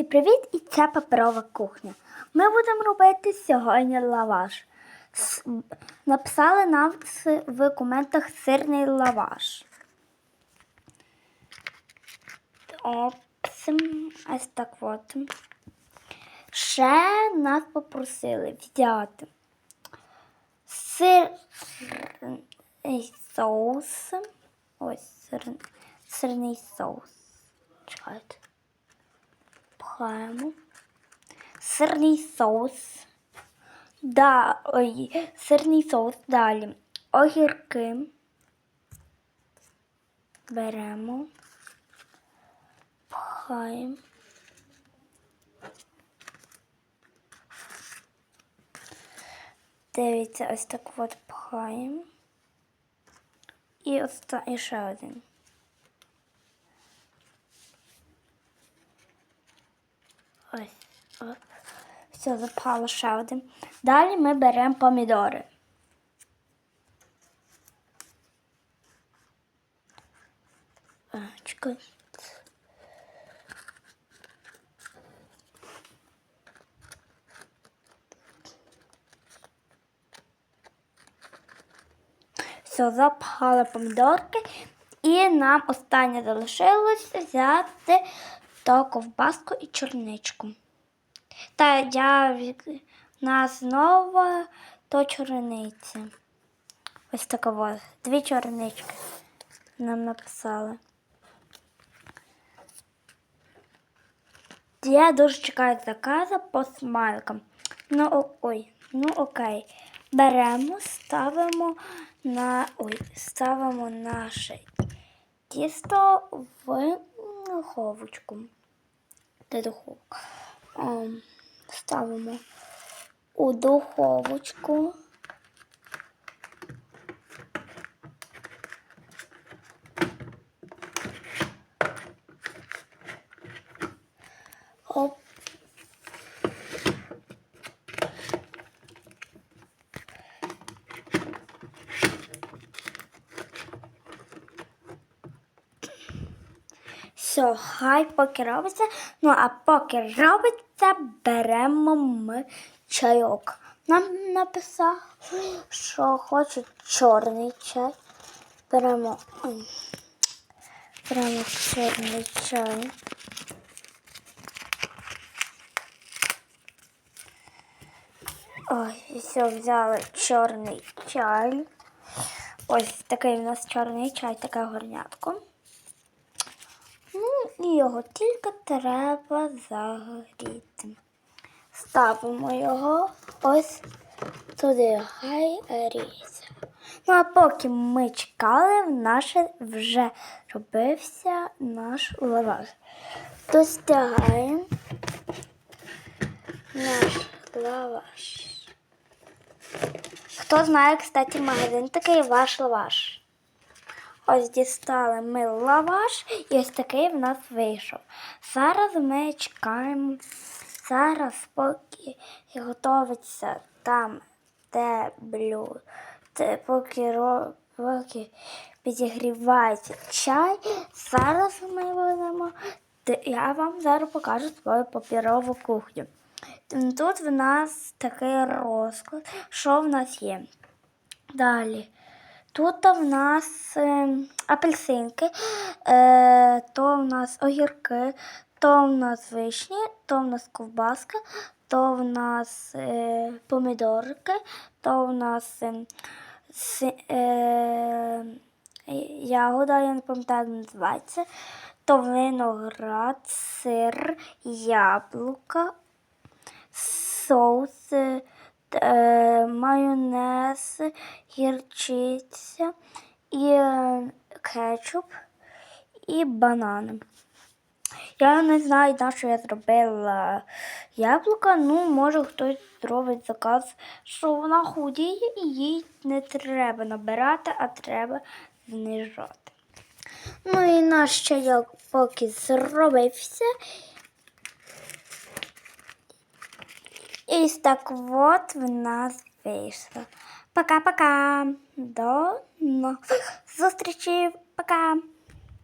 Всім привіт! І це паперова кухня. Ми будемо робити сьогодні лаваш. С- Написали нам в коментах сирний лаваш. Опс, ось так от. Ще нас попросили взяти сирний соус. Ось сир, сирний соус. Чекайте. Пхаємо. Сирний соус. Да, ой, сирний соус. Далі. Огірки. Беремо. Пхаємо. Дивіться, ось так от пхаємо. І, і ще один. Ось. Все, запало ще один. Далі ми беремо помідори. Чекай. Все, запхали помідорки. І нам останнє залишилось взяти то ковбаску і чорничку. Та я нас знову то чорниця. Ось така ось. Дві чорнички нам написали. Я дуже чекаю заказа по смайликам. Ну, о- ой, ну окей. Беремо, ставимо на ой, ставимо наше тісто в духовочку. Де духовка? Ем, ставимо у духовочку. Все, хай поки робиться. Ну, а поки робиться, беремо ми чайок. Нам написав, що хоче чорний чай. Беремо, беремо чорний чай. Ой, все, взяли чорний чай. Ось такий у нас чорний чай, таке горнятко. Ну, його тільки треба загріти. Ставимо його ось туди, хай гріється. Ну, а поки ми чекали, в наше вже робився наш лаваш. Достягаємо наш лаваш. Хто знає, кстати, магазин такий ваш лаваш. Ось дістали ми лаваш, і ось такий в нас вийшов. Зараз ми чекаємо. Зараз, поки готується там, де блюдо, де поки, поки підігрівається чай, зараз ми будемо. Я вам зараз покажу свою папірову кухню. Тут в нас такий розклад, що в нас є. Далі. Тут в нас е, апельсинки, е, то в нас огірки, то в нас вишні, то в нас ковбаска, то в нас е, помідорки, то в нас ягода, я не пам'ятаю, як називається, то виноград, сир, яблука, соус, майонез, гірчиця і е, кетчуп і банани. Я не знаю, на що я зробила яблука. Ну, може хтось зробить заказ, що вона худіє і їй не треба набирати, а треба знижати. Ну і наш чайок поки зробився. І так от в нас вийшло. Пока-пока. До нових зустрічей. Пока.